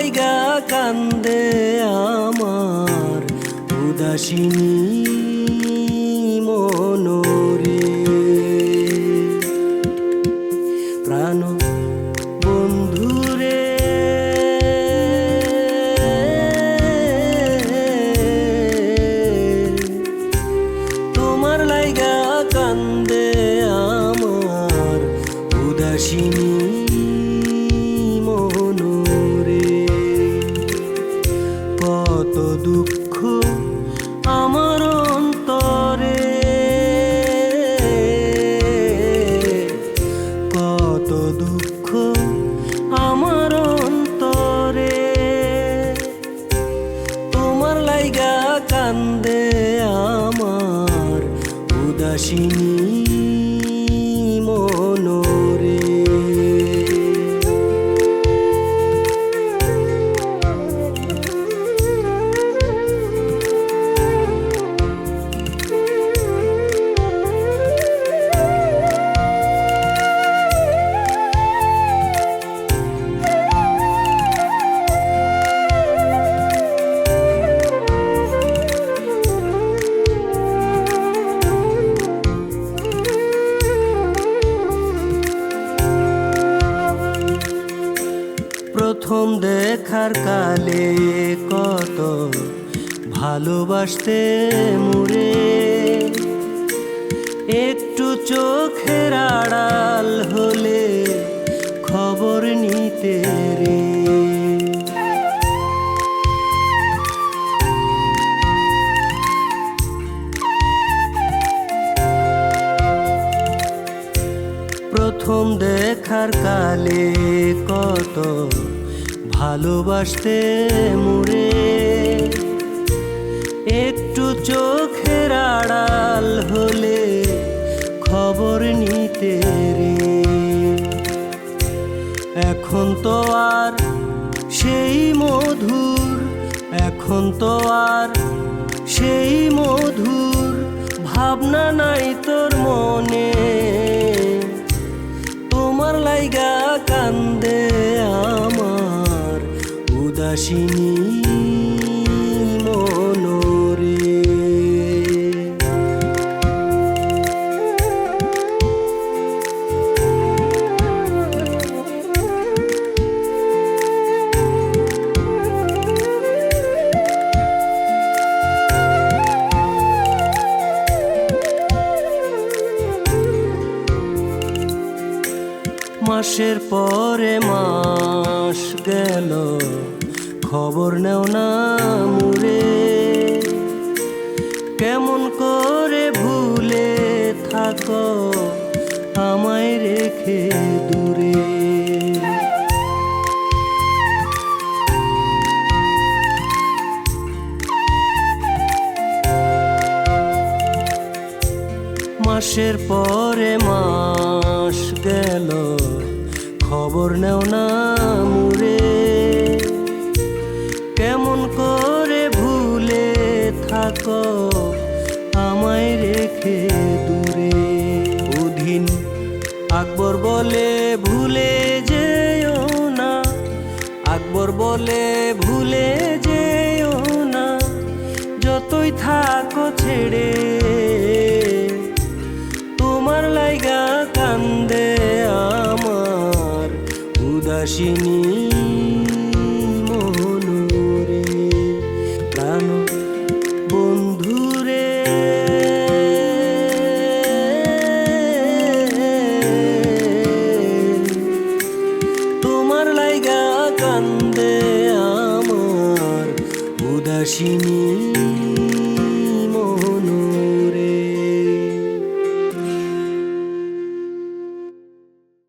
জায়গা কান্দে আমার উদাসিনী কান্দে আমার উদাসিনী প্রথম দেখার কালে কত ভালোবাসতে মুরে একটু চোখের আড়াল হলে খবর নিতে রে। প্রথম দেখার কালে কত ভালোবাসতে মুরে একটু চোখের আড়াল হলে খবর নিতে রে। এখন তো আর সেই মধুর, এখন তো আর সেই মধুর ভাবনা নাই তোর মনে। তোমার লাইগা কান্দে উদাসিনী মনোরে। মাসের পরে মাস গেল। খবর নেও না মুরে কেমন করে ভুলে থাকো আমায় রেখে দূরে। মাসের পরে মাস গেল, খবর নেও না মুরে কেমন করে ভুলে থাকো, আমায় রেখে দূরে। অধীন আকবর বলে ভুলে যেও না, আকবর বলে ভুলে যেও না, যতই থাকো ছেড়ে। তোমার লাইগা কান্দে আমার উদাসিনী। 可惜你